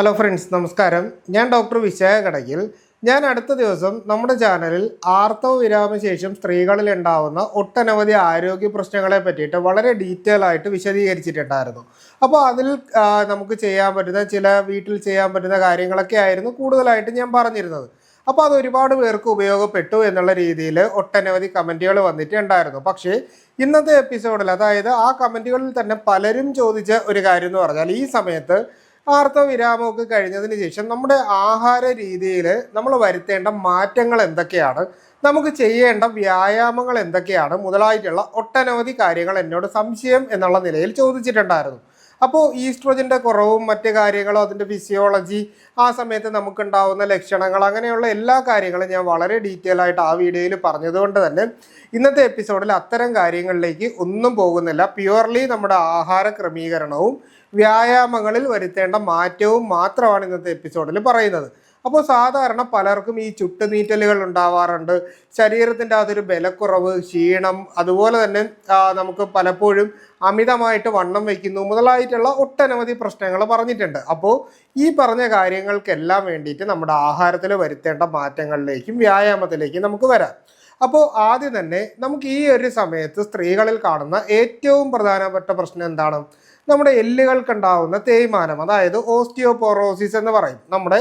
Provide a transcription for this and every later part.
Hello friends നമസ്കാരം. ഞാൻ doctor Vishakha കടകിൽ ഞാൻ അടുത്ത ദിവസം നമ്മുടെ ചാനലിൽ ആർത്തവ വിരാമശേഷം സ്ത്രീകളിൽ ഉണ്ടാവുന്ന ഒട്ടനവധി ആരോഗ്യ പ്രശ്നങ്ങളെ പറ്റിയിട്ട് വളരെ ഡീറ്റെയിൽ ആയിട്ട് വിശദീകരിച്ചിട്ടുണ്ടായിരുന്നു. അപ്പോൾ അതിൽ നമുക്ക് ചെയ്യാൻ പറ്റുന്ന ചില വീട്ടിൽ ചെയ്യാൻ പറ്റുന്ന കാര്യങ്ങളൊക്കെ ആയിരുന്നു കൂടുതലായിട്ട് ഞാൻ പറഞ്ഞിരുന്നത്. അപ്പോൾ അത് ഒരുപാട് പേർക്ക് ഉപയോഗപ്പെട്ടു എന്നുള്ള രീതിയിൽ ഒട്ടനവധി കമന്റുകൾ വന്നിട്ടുണ്ടായിരുന്നു. പക്ഷേ ഇന്നത്തെ എപ്പിസോഡിൽ അതായത് ആ കമന്റുകളിൽ തന്നെ പലരും ചോദിച്ച ഒരു കാര്യം എന്ന് പറഞ്ഞാൽ ഈ സമയത്ത് ആർത്തവ വിരാമമൊക്കെ കഴിഞ്ഞതിന് ശേഷം നമ്മുടെ ആഹാര രീതിയിൽ നമ്മൾ വരുത്തേണ്ട മാറ്റങ്ങൾ എന്തൊക്കെയാണ്? നമുക്ക് ചെയ്യേണ്ട വ്യായാമങ്ങൾ എന്തൊക്കെയാണ്? മുതലായിട്ടുള്ള ഒട്ടനവധി കാര്യങ്ങൾ എന്നോട് സംശയം എന്നുള്ള നിലയിൽ ചോദിച്ചിട്ടുണ്ടായിരുന്നു. അപ്പോൾ ഈസ്ട്രോജന്റെ കുറവും മറ്റ് കാര്യങ്ങളും അതിന്റെ ഫിസിയോളജി ആ സമയത്ത് നമുക്കുണ്ടാവുന്ന ലക്ഷണങ്ങൾ അങ്ങനെയുള്ള എല്ലാ കാര്യങ്ങളും ഞാൻ വളരെ ഡീറ്റെയിൽ ആയിട്ട് ആ വീഡിയോയിൽ പറഞ്ഞതുകൊണ്ട് തന്നെ ഇന്നത്തെ എപ്പിസോഡിൽ അത്തരം കാര്യങ്ങളിലേക്ക് ഒന്നും പോകുന്നില്ല. പ്യുവർലി നമ്മുടെ ആഹാര ക്രമീകരണവും വ്യായാമങ്ങളിൽ വരുത്തേണ്ട മാറ്റവും മാത്രമാണ് ഇന്നത്തെ എപ്പിസോഡിൽ പറയുന്നത്. അപ്പോൾ സാധാരണ പലർക്കും ഈ ചുട്ടുനീറ്റലുകൾ ഉണ്ടാവാറുണ്ട്. ശരീരത്തിന്റെ അതൊരു ബലക്കുറവ് ക്ഷീണം അതുപോലെ തന്നെ നമുക്ക് പലപ്പോഴും അമിതമായിട്ട് വണ്ണം വയ്ക്കുന്നു മുതലായിട്ടുള്ള ഒട്ടനവധി പ്രശ്നങ്ങൾ പറഞ്ഞിട്ടുണ്ട്. അപ്പോൾ ഈ പറഞ്ഞ കാര്യങ്ങൾക്കെല്ലാം വേണ്ടിയിട്ട് നമ്മുടെ ആഹാരത്തിൽ വരുത്തേണ്ട മാറ്റങ്ങളിലേക്കും വ്യായാമത്തിലേക്കും നമുക്ക് വരാം. അപ്പോൾ ആദ്യം തന്നെ നമുക്ക് ഈ ഒരു സമയത്ത് സ്ത്രീകളിൽ കാണുന്ന ഏറ്റവും പ്രധാനപ്പെട്ട പ്രശ്നം എന്താണ്? നമ്മുടെ എല്ലുകൾക്കുണ്ടാവുന്ന തേയ്മാനം അതായത് ഓസ്റ്റിയോപോറോസിസ് എന്ന് പറയും. നമ്മുടെ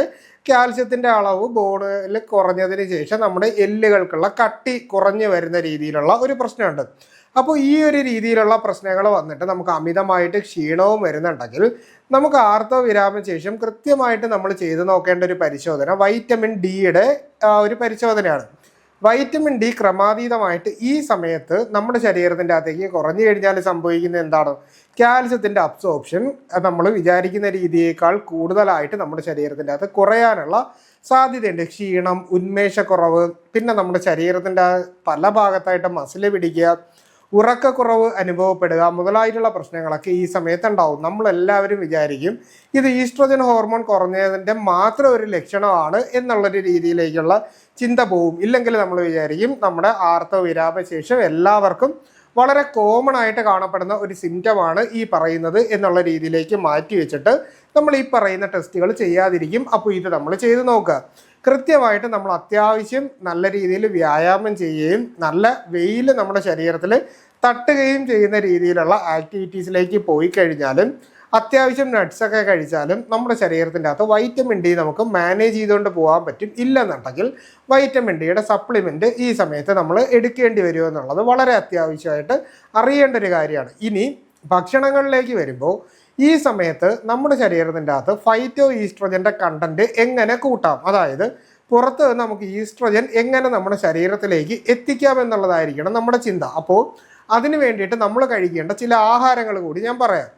കാൽസ്യത്തിന്റെ അളവ് ബോണിൽ കുറഞ്ഞതിന് ശേഷം നമ്മുടെ എല്ലുകൾക്കുള്ള കട്ടി കുറഞ്ഞു വരുന്ന രീതിയിലുള്ള ഒരു പ്രശ്നമുണ്ട്. അപ്പോൾ ഈ ഒരു രീതിയിലുള്ള പ്രശ്നങ്ങൾ വന്നിട്ട് നമുക്ക് അമിതമായിട്ട് ക്ഷീണവും വരുന്നുണ്ടെങ്കിൽ നമുക്ക് ആർത്തവ വിരാമം ശേഷം കൃത്യമായിട്ട് നമ്മൾ ചെയ്തു നോക്കേണ്ട ഒരു പരിശോധന വൈറ്റമിൻ ഡിയുടെ ഒരു പരിശോധനയാണ്. വൈറ്റമിൻ ഡി ക്രമാതീതമായിട്ട് ഈ സമയത്ത് നമ്മുടെ ശരീരത്തിന്റെ അകത്തേക്ക് കുറഞ്ഞു കഴിഞ്ഞാൽ സംഭവിക്കുന്നത് എന്താണ്? കാൽസ്യത്തിന്റെ അബ്സോർപ്ഷൻ നമ്മൾ വിചാരിക്കുന്ന രീതിയേക്കാൾ കൂടുതലായിട്ട് നമ്മുടെ ശരീരത്തിന്റെ അകത്ത് കുറയാനുള്ള സാധ്യതയുണ്ട്. ക്ഷീണം ഉന്മേഷക്കുറവ് പിന്നെ നമ്മുടെ ശരീരത്തിന്റെ പല ഭാഗത്തായിട്ട് മസിൽ പിടിക്കുക ഉറക്കക്കുറവ് അനുഭവപ്പെടുക മുതലായിട്ടുള്ള പ്രശ്നങ്ങളൊക്കെ ഈ സമയത്ത് ഉണ്ടാവും നമ്മളെല്ലാവരും വിചാരിക്കും ഇത് ഈസ്ട്രോജൻ ഹോർമോൺ കുറഞ്ഞതിന്റെ മാത്രം ഒരു ലക്ഷണമാണ് എന്നുള്ളൊരു രീതിയിലേക്കുള്ള ചിന്ത പോവും. ഇല്ലെങ്കിൽ നമ്മൾ വിചാരിക്കും നമ്മുടെ ആർത്തവ വിരാപശേഷം എല്ലാവർക്കും വളരെ കോമൺ ആയിട്ട് കാണപ്പെടുന്ന ഒരു സിംറ്റമാണ് ഈ പറയുന്നത് എന്നുള്ള രീതിയിലേക്ക് മാറ്റി വെച്ചിട്ട് നമ്മൾ ഈ പറയുന്ന ടെസ്റ്റുകൾ ചെയ്യാതിരിക്കും. അപ്പോൾ ഇത് നമ്മൾ ചെയ്ത് നോക്കുക. കൃത്യമായിട്ട് നമ്മൾ അത്യാവശ്യം നല്ല രീതിയിൽ വ്യായാമം ചെയ്യുകയും നല്ല വെയിൽ നമ്മുടെ ശരീരത്തിൽ തട്ടുകയും ചെയ്യുന്ന രീതിയിലുള്ള ആക്ടിവിറ്റീസിലേക്ക് പോയി കഴിഞ്ഞാലും അത്യാവശ്യം നട്ട്സൊക്കെ കഴിച്ചാലും നമ്മുടെ ശരീരത്തിന്റെ അകത്ത് വൈറ്റമിൻ ഡി നമുക്ക് മാനേജ് ചെയ്തുകൊണ്ട് പോകാൻ പറ്റും. ഇല്ലെന്നുണ്ടെങ്കിൽ വൈറ്റമിൻ ഡിയുടെ സപ്ലിമെന്റ് ഈ സമയത്ത് നമ്മൾ എടുക്കേണ്ടി വരുമോ എന്നുള്ളത് വളരെ അത്യാവശ്യമായിട്ട് അറിയേണ്ട ഒരു കാര്യമാണ്. ഇനി ഭക്ഷണങ്ങളിലേക്ക് വരുമ്പോൾ ഈ സമയത്ത് നമ്മുടെ ശരീരത്തിന്റെ അകത്ത് ഫൈറ്റോ ഈസ്ട്രോജന്റെ കണ്ടന്റ് എങ്ങനെ കൂട്ടാം? അതായത് പുറത്ത് നമുക്ക് ഈസ്ട്രജൻ എങ്ങനെ നമ്മുടെ ശരീരത്തിലേക്ക് എത്തിക്കാം എന്നുള്ളതായിരിക്കണം നമ്മുടെ ചിന്ത. അപ്പോൾ അതിന് വേണ്ടിയിട്ട് നമ്മൾ കഴിക്കേണ്ട ചില ആഹാരങ്ങൾ കൂടി ഞാൻ പറയാം.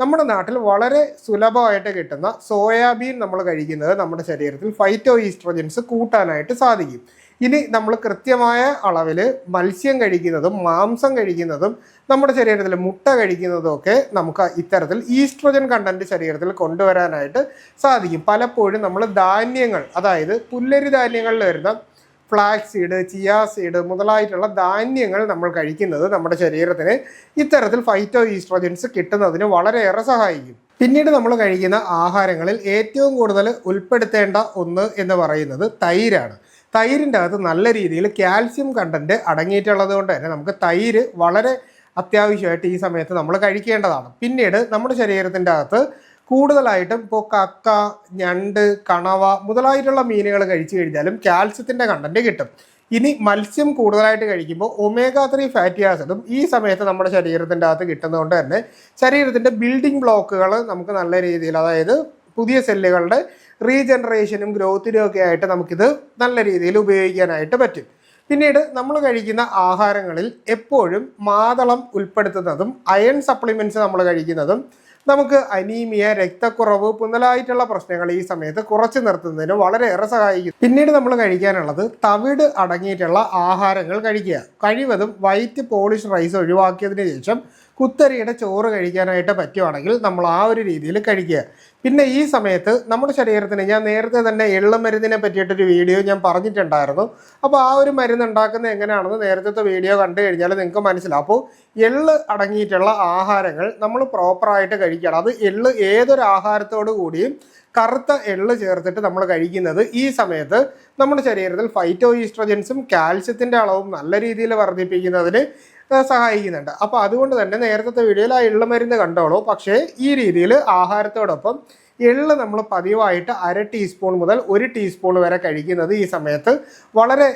നമ്മുടെ നാട്ടിൽ വളരെ സുലഭമായിട്ട് കിട്ടുന്ന സോയാബീൻ നമ്മൾ കഴിക്കുന്നത് നമ്മുടെ ശരീരത്തിൽ ഫൈറ്റോ ഈസ്ട്രോജൻസ് കൂട്ടാനായിട്ട് സാധിക്കും. ഇനി നമ്മൾ കൃത്യമായ അളവിൽ മത്സ്യം കഴിക്കുന്നതും മാംസം കഴിക്കുന്നതും നമ്മുടെ ശരീരത്തിൽ മുട്ട കഴിക്കുന്നതും ഒക്കെ നമുക്ക് ഇത്തരത്തിൽ ഈസ്ട്രോജൻ കണ്ടന്റ് ശരീരത്തിൽ കൊണ്ടുവരാനായിട്ട് സാധിക്കും. പലപ്പോഴും നമ്മൾ ധാന്യങ്ങൾ അതായത് പുല്ലരി ധാന്യങ്ങളിൽ വരുന്ന ഫ്ലാക്സ് സീഡ് ചിയാ സീഡ് മുതലായിട്ടുള്ള ധാന്യങ്ങൾ നമ്മൾ കഴിക്കുന്നത് നമ്മുടെ ശരീരത്തിന് ഇത്തരത്തിൽ ഫൈറ്റോ ഈസ്ട്രോജൻസ് കിട്ടുന്നതിന് വളരെയേറെ സഹായിക്കും. പിന്നീട് നമ്മൾ കഴിക്കുന്ന ആഹാരങ്ങളിൽ ഏറ്റവും കൂടുതൽ ഉൾപ്പെടുത്തേണ്ട ഒന്ന് എന്ന് പറയുന്നത് തൈരാണ്. തൈരിന്റെ അകത്ത് നല്ല രീതിയിൽ കാൽസ്യം കണ്ടന്റ് അടങ്ങിയിട്ടുള്ളത് കൊണ്ട് തന്നെ നമുക്ക് തൈര് വളരെ അത്യാവശ്യമായിട്ട് ഈ സമയത്ത് നമ്മൾ കഴിക്കേണ്ടതാണ്. പിന്നീട് നമ്മുടെ ശരീരത്തിന്റെ അകത്ത് കൂടുതലായിട്ടും ഇപ്പോൾ കക്ക ഞണ്ട് കണവ മുതലായിട്ടുള്ള മീനുകൾ കഴിച്ചു കഴിഞ്ഞാലും കാൽസ്യത്തിന്റെ കണ്ടന്റ് കിട്ടും. ഇനി മത്സ്യം കൂടുതലായിട്ട് കഴിക്കുമ്പോൾ ഒമേഗ ത്രീ ഫാറ്റി ആസിഡും ഈ സമയത്ത് നമ്മുടെ ശരീരത്തിന്റെ അകത്ത് കിട്ടുന്നതുകൊണ്ട് തന്നെ ശരീരത്തിന്റെ ബിൽഡിംഗ് ബ്ലോക്കുകൾ നമുക്ക് നല്ല രീതിയിൽ അതായത് പുതിയ സെല്ലുകളുടെ റീജനറേഷനും ഗ്രോത്തിനും ഒക്കെ ആയിട്ട് നമുക്കിത് നല്ല രീതിയിൽ ഉപയോഗിക്കാനായിട്ട് പറ്റും. പിന്നീട് നമ്മൾ കഴിക്കുന്ന ആഹാരങ്ങളിൽ എപ്പോഴും മാതളം ഉൾപ്പെടുത്തുന്നതും അയൺ സപ്ലിമെന്റ്സ് നമ്മൾ കഴിക്കുന്നതും നമുക്ക് അനീമിയ രക്തക്കുറവ് മുതലായിട്ടുള്ള പ്രശ്നങ്ങൾ ഈ സമയത്ത് കുറച്ച് നിർത്തുന്നതിന് വളരെയേറെ സഹായിക്കും. പിന്നീട് നമ്മൾ കഴിക്കാനുള്ളത് തവിട് അടങ്ങിയിട്ടുള്ള ആഹാരങ്ങൾ കഴിക്കുക. കഴിവതും വൈറ്റ് പോളിഷ് റൈസ് ഒഴിവാക്കിയതിന് ശേഷം കുത്തരിയുടെ ചോറ് കഴിക്കാനായിട്ട് പറ്റുവാണെങ്കിൽ നമ്മൾ ആ ഒരു രീതിയിൽ കഴിക്കുക. പിന്നെ ഈ സമയത്ത് നമ്മുടെ ശരീരത്തിന് ഞാൻ നേരത്തെ തന്നെ എള്ള് മരുന്നിനെ പറ്റിയിട്ടൊരു വീഡിയോ ഞാൻ പറഞ്ഞിട്ടുണ്ടായിരുന്നു. അപ്പോൾ ആ ഒരു മരുന്ന് ഉണ്ടാക്കുന്നത് എങ്ങനെയാണെന്ന് നേരത്തെ വീഡിയോ കണ്ടു കഴിഞ്ഞാൽ നിങ്ങൾക്ക് മനസ്സിലാവും. അപ്പോൾ എള്ള് അടങ്ങിയിട്ടുള്ള ആഹാരങ്ങൾ നമ്മൾ പ്രോപ്പറായിട്ട് കഴിക്കണം. അത് എള്ള് ഏതൊരു ആഹാരത്തോടു കൂടിയും കറുത്ത എള്ള് ചേർത്തിട്ട് നമ്മൾ കഴിക്കുന്നത് ഈ സമയത്ത് നമ്മുടെ ശരീരത്തിൽ ഫൈറ്റോ ഈസ്ട്രജൻസും കാൽസ്യത്തിന്റെ അളവും നല്ല രീതിയിൽ വർദ്ധിപ്പിക്കുന്നതിന് സഹായിക്കുന്നുണ്ട്. അപ്പോൾ അതുകൊണ്ട് തന്നെ നേരത്തെ വീഡിയോയിൽ ആ എള്ള് മരുന്ന് കണ്ടോളൂ. പക്ഷേ ഈ രീതിയിൽ ആഹാരത്തോടൊപ്പം എള്ള് നമ്മൾ പതിവായിട്ട് അര ടീസ്പൂൺ മുതൽ ഒരു ടീസ്പൂൺ വരെ കഴിക്കുന്നത് ഈ സമയത്ത് വളരെ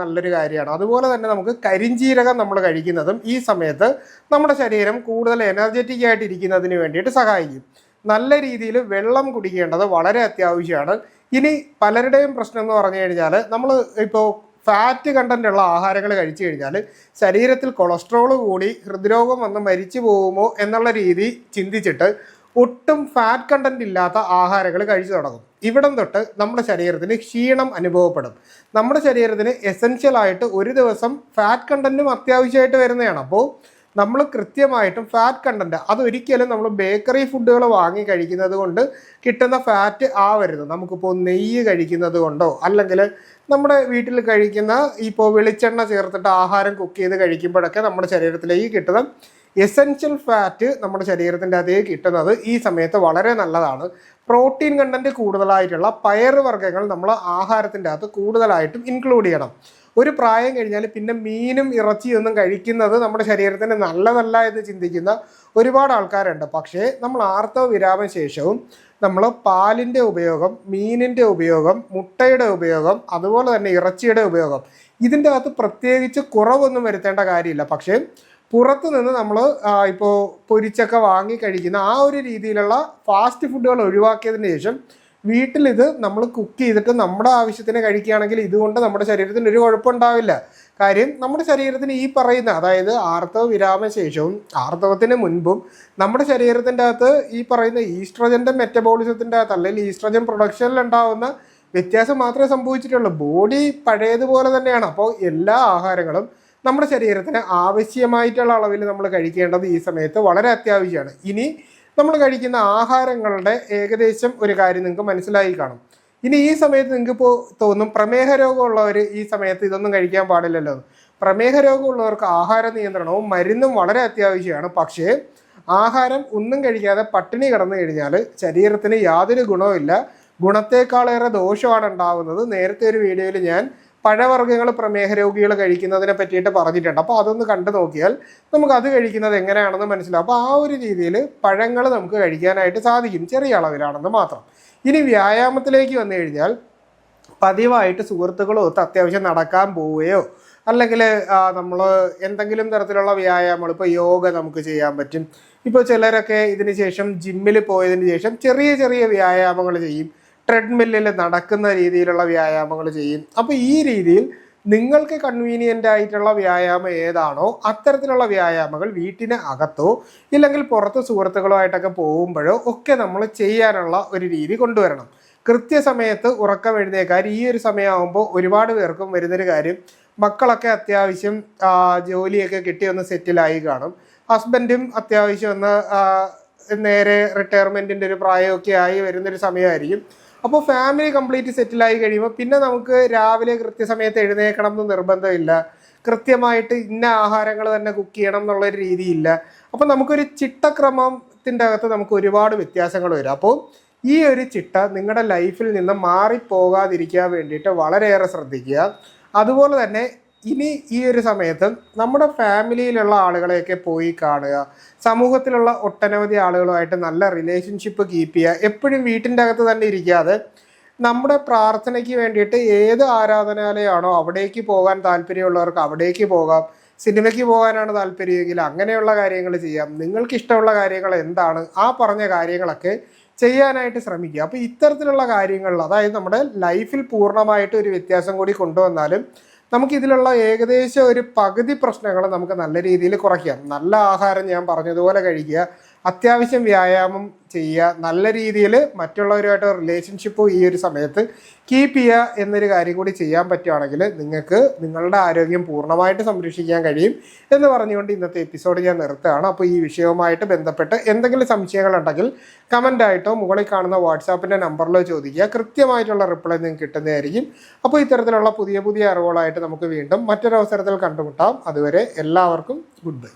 നല്ലൊരു കാര്യമാണ്. അതുപോലെ തന്നെ നമുക്ക് കരിഞ്ജീരകം നമ്മൾ കഴിക്കുന്നതും ഈ സമയത്ത് നമ്മുടെ ശരീരം കൂടുതൽ എനർജറ്റിക് ആയിട്ട് ഇരിക്കുന്നതിന് വേണ്ടിയിട്ട് സഹായിക്കും. നല്ല രീതിയിൽ വെള്ളം കുടിക്കേണ്ടത് വളരെ അത്യാവശ്യമാണ്. ഇനി പലരുടെയും പ്രശ്നം എന്ന് പറഞ്ഞു കഴിഞ്ഞാൽ നമ്മൾ ഇപ്പോൾ ഫാറ്റ് കണ്ടന്റ് ഉള്ള ആഹാരങ്ങൾ കഴിച്ചു കഴിഞ്ഞാൽ ശരീരത്തിൽ കൊളസ്ട്രോൾ കൂടി ഹൃദ്രോഗം വന്ന് മരിച്ചു പോകുമോ എന്നുള്ള രീതി ചിന്തിച്ചിട്ട് ഒട്ടും ഫാറ്റ് കണ്ടന്റ് ഇല്ലാത്ത ആഹാരങ്ങൾ കഴിച്ചു തുടങ്ങും. ഇവിടം തൊട്ട് നമ്മുടെ ശരീരത്തിന് ക്ഷീണം അനുഭവപ്പെടും. നമ്മുടെ ശരീരത്തിന് എസെൻഷ്യൽ ആയിട്ട് ഒരു ദിവസം ഫാറ്റ് കണ്ടന്റും അത്യാവശ്യമായിട്ട് വരുന്നതാണ്. അപ്പോൾ നമ്മൾ കൃത്യമായിട്ടും ഫാറ്റ് കണ്ടന്റ് അതൊരിക്കലും നമ്മൾ ബേക്കറി ഫുഡുകൾ വാങ്ങി കഴിക്കുന്നത് കൊണ്ട് കിട്ടുന്ന ഫാറ്റ് ആവരുത്. നമുക്കിപ്പോൾ നെയ്യ് കഴിക്കുന്നത് കൊണ്ടോ അല്ലെങ്കിൽ നമ്മുടെ വീട്ടിൽ കഴിക്കുന്ന ഇപ്പോൾ വെളിച്ചെണ്ണ ചേർത്തിട്ട് ആഹാരം കുക്ക് ചെയ്ത് കഴിക്കുമ്പോഴൊക്കെ നമ്മുടെ ശരീരത്തിലേക്ക് കിട്ടുന്ന എസെൻഷ്യൽ ഫാറ്റ് നമ്മുടെ ശരീരത്തിന്റെ അതേ കിട്ടുന്നത് ഈ സമയത്ത് വളരെ നല്ലതാണ്. പ്രോട്ടീൻ കണ്ടന്റ് കൂടുതലായിട്ടുള്ള പയർ വർഗങ്ങൾ നമ്മൾ ആഹാരത്തിന്റെ അകത്ത് കൂടുതലായിട്ടും ഇൻക്ലൂഡ് ചെയ്യണം. ഒരു പ്രായം കഴിഞ്ഞാൽ പിന്നെ മീനും ഇറച്ചിയൊന്നും കഴിക്കുന്നത് നമ്മുടെ ശരീരത്തിന് നല്ലതല്ല എന്ന് ചിന്തിക്കുന്ന ഒരുപാട് ആൾക്കാരുണ്ട്. പക്ഷേ നമ്മൾ ആർത്തവ വിരാമ ശേഷവും നമ്മൾ പാലിന്റെ ഉപയോഗം മീനിന്റെ ഉപയോഗം മുട്ടയുടെ ഉപയോഗം അതുപോലെ തന്നെ ഇറച്ചിയുടെ ഉപയോഗം ഇതിന്റെ അകത്ത് പ്രത്യേകിച്ച് കുറവൊന്നും വരുത്തേണ്ട കാര്യമില്ല. പക്ഷേ പുറത്ത് നിന്ന് നമ്മൾ ഇപ്പോൾ പൊരിച്ചൊക്കെ വാങ്ങി കഴിക്കുന്ന ആ ഒരു രീതിയിലുള്ള ഫാസ്റ്റ് ഫുഡുകൾ ഒഴിവാക്കിയതിന് ശേഷം വീട്ടിൽ ഇത് നമ്മൾ കുക്ക് ചെയ്തിട്ട് നമ്മുടെ ആവശ്യത്തിന് കഴിക്കുകയാണെങ്കിൽ ഇതുകൊണ്ട് നമ്മുടെ ശരീരത്തിന് ഒരു കുഴപ്പമുണ്ടാവില്ല. കാര്യം നമ്മുടെ ശരീരത്തിന് ഈ പറയുന്ന അതായത് ആർത്തവ വിരാമശേഷവും ആർത്തവത്തിന് മുൻപും നമ്മുടെ ശരീരത്തിന്റെ അകത്ത് ഈ പറയുന്ന ഈസ്ട്രജന്റെ മെറ്റബോളിസത്തിന്റെ അകത്ത് അല്ലെങ്കിൽ ഈസ്ട്രജൻ പ്രൊഡക്ഷനിൽ ഉണ്ടാവുന്ന വ്യത്യാസം മാത്രമേ സംഭവിച്ചിട്ടുള്ളൂ. ബോഡി പഴയതുപോലെ തന്നെയാണ്. അപ്പോൾ എല്ലാ ആഹാരങ്ങളും നമ്മുടെ ശരീരത്തിന് ആവശ്യമായിട്ടുള്ള അളവിൽ നമ്മൾ കഴിക്കേണ്ടത് ഈ സമയത്ത് വളരെ അത്യാവശ്യമാണ്. ഇനി നമ്മൾ കഴിക്കുന്ന ആഹാരങ്ങളുടെ ഏകദേശം ഒരു കാര്യം നിങ്ങൾക്ക് മനസ്സിലായി കാണും. ഇനി ഈ സമയത്ത് നിങ്ങൾക്ക് ഇപ്പോൾ തോന്നും പ്രമേഹ രോഗമുള്ളവർ ഈ സമയത്ത് ഇതൊന്നും കഴിക്കാൻ പാടില്ലല്ലോ. പ്രമേഹ രോഗമുള്ളവർക്ക് ആഹാര നിയന്ത്രണവും മരുന്നും വളരെ അത്യാവശ്യമാണ്. പക്ഷേ ആഹാരം ഒന്നും കഴിക്കാതെ പട്ടിണി കിടന്നു കഴിഞ്ഞാൽ ശരീരത്തിന് യാതൊരു ഗുണവുമില്ല. ഗുണത്തേക്കാളേറെ ദോഷമാണ് ഉണ്ടാവുന്നത്. നേരത്തെ ഒരു വീഡിയോയിൽ ഞാൻ പഴവർഗങ്ങൾ പ്രമേഹ രോഗികൾ കഴിക്കുന്നതിനെ പറ്റിയിട്ട് പറഞ്ഞിട്ടുണ്ട്. അപ്പോൾ അതൊന്ന് കണ്ടു നോക്കിയാൽ നമുക്ക് അത് കഴിക്കുന്നത് എങ്ങനെയാണെന്ന് മനസ്സിലാവും. അപ്പോൾ ആ ഒരു രീതിയിൽ പഴങ്ങൾ നമുക്ക് കഴിക്കാനായിട്ട് സാധിക്കും. ചെറിയ അളവിലാണെന്ന് മാത്രം. ഇനി വ്യായാമത്തിലേക്ക് വന്നു കഴിഞ്ഞാൽ പതിവായിട്ട് സുഹൃത്തുക്കളൊത്ത് അത്യാവശ്യം നടക്കാൻ പോവുകയോ അല്ലെങ്കിൽ നമ്മൾ എന്തെങ്കിലും തരത്തിലുള്ള വ്യായാമങ്ങൾ ഇപ്പോൾ യോഗ നമുക്ക് ചെയ്യാൻ പറ്റും. ഇപ്പോൾ ചിലരൊക്കെ ഇതിന് ശേഷം ജിമ്മിൽ പോയതിന് ശേഷം ചെറിയ ചെറിയ വ്യായാമങ്ങൾ ചെയ്യും. ട്രെഡ്മില്ലിൽ നടക്കുന്ന രീതിയിലുള്ള വ്യായാമങ്ങൾ ചെയ്യും. അപ്പോൾ ഈ രീതിയിൽ നിങ്ങൾക്ക് കൺവീനിയന്റ് ആയിട്ടുള്ള വ്യായാമം ഏതാണോ അത്തരത്തിലുള്ള വ്യായാമങ്ങൾ വീട്ടിന് അകത്തോ ഇല്ലെങ്കിൽ പുറത്ത് സുഹൃത്തുക്കളുമായിട്ടൊക്കെ പോകുമ്പോഴോ ഒക്കെ നമ്മൾ ചെയ്യാനുള്ള ഒരു രീതി കൊണ്ടുവരണം. കൃത്യസമയത്ത് ഉറക്കം എഴുന്നേക്കാൻ ഈ ഒരു സമയമാകുമ്പോൾ ഒരുപാട് പേർക്കും വരുന്നൊരു കാര്യം മക്കളൊക്കെ അത്യാവശ്യം ജോലിയൊക്കെ കിട്ടി ഒന്ന് സെറ്റിലായി കാണും. ഹസ്ബൻഡും അത്യാവശ്യം ഒന്ന് നേരെ റിട്ടയർമെന്റിന്റെ ഒരു പ്രായമൊക്കെ ആയി വരുന്നൊരു സമയമായിരിക്കും. അപ്പോൾ ഫാമിലി കംപ്ലീറ്റ് സെറ്റിലായി കഴിയുമ്പോൾ പിന്നെ നമുക്ക് രാവിലെ കൃത്യസമയത്ത് എഴുന്നേക്കണം എന്ന് നിർബന്ധമില്ല. കൃത്യമായിട്ട് ഇന്ന ആഹാരങ്ങൾ തന്നെ കുക്ക് ചെയ്യണം എന്നുള്ളൊരു രീതിയില്ല. അപ്പോൾ നമുക്കൊരു ചിട്ടക്രമത്തിന്റെ അകത്ത് നമുക്ക് ഒരുപാട് വ്യത്യാസങ്ങൾ വരും. അപ്പോൾ ഈ ഒരു ചിട്ട നിങ്ങളുടെ ലൈഫിൽ നിന്ന് മാറിപ്പോകാതിരിക്കാൻ വേണ്ടിയിട്ട് വളരെയേറെ ശ്രദ്ധിക്കുക. അതുപോലെ തന്നെ ഇനി ഈ ഒരു സമയത്ത് നമ്മുടെ ഫാമിലിയിലുള്ള ആളുകളെയൊക്കെ പോയി കാണുക സമൂഹത്തിലുള്ള ഒട്ടനവധി ആളുകളുമായിട്ട് നല്ല റിലേഷൻഷിപ്പ് കീപ്പ് ചെയ്യുക എപ്പോഴും വീട്ടിന്റെ അകത്ത് തന്നെ ഇരിക്കാതെ നമ്മുടെ പ്രാർത്ഥനയ്ക്ക് വേണ്ടിയിട്ട് ഏത് ആരാധനാലയമാണോ അവിടേക്ക് പോകാൻ താല്പര്യമുള്ളവർക്ക് അവിടേക്ക് പോകാം സിനിമയ്ക്ക് പോകാനാണ് താല്പര്യമെങ്കിൽ അങ്ങനെയുള്ള കാര്യങ്ങൾ ചെയ്യാം. നിങ്ങൾക്ക് ഇഷ്ടമുള്ള കാര്യങ്ങൾ എന്താണ്? ആ പറഞ്ഞ കാര്യങ്ങളൊക്കെ ചെയ്യാനായിട്ട് ശ്രമിക്കുക. അപ്പോൾ ഇത്തരത്തിലുള്ള കാര്യങ്ങളിൽ അതായത് നമ്മുടെ ലൈഫിൽ പൂർണമായിട്ട് ഒരു വ്യത്യാസം കൂടി കൊണ്ടുവന്നാലും നമുക്ക് ഇതിലുള്ള ഏകദേശം ഒരു പകുതി പ്രശ്നങ്ങൾ നമുക്ക് നല്ല രീതിയിൽ കുറയ്ക്കാം. നല്ല ആഹാരം ഞാൻ പറഞ്ഞതുപോലെ കഴിക്കുക. അത്യാവശ്യം വ്യായാമം ചെയ്യുക നല്ല രീതിയിൽ മറ്റുള്ളവരുമായിട്ട് റിലേഷൻഷിപ്പ് ഈ ഒരു സമയത്ത് കീപ്പ് ചെയ്യുക എന്നൊരു കാര്യം കൂടി ചെയ്യാൻ പറ്റുകയാണെങ്കിൽ നിങ്ങൾക്ക് നിങ്ങളുടെ ആരോഗ്യം പൂർണമായിട്ട് സംരക്ഷിക്കാൻ കഴിയും എന്ന് പറഞ്ഞുകൊണ്ട് ഇന്നത്തെ എപ്പിസോഡ് ഞാൻ നിർത്തുകയാണ്. അപ്പോൾ ഈ വിഷയവുമായിട്ട് ബന്ധപ്പെട്ട് എന്തെങ്കിലും സംശയങ്ങളുണ്ടെങ്കിൽ കമന്റായിട്ടോ മുകളിൽ കാണുന്ന വാട്സാപ്പിന്റെ നമ്പറിലോ ചോദിക്കുക. കൃത്യമായിട്ടുള്ള റിപ്ലൈ നിങ്ങൾക്ക് കിട്ടുന്നതായിരിക്കും. അപ്പോൾ ഇത്തരത്തിലുള്ള പുതിയ പുതിയ അറിവുകളായിട്ട് നമുക്ക് വീണ്ടും മറ്റൊരവസരത്തിൽ കണ്ടുമുട്ടാം. അതുവരെ എല്ലാവർക്കും ഗുഡ് ബൈ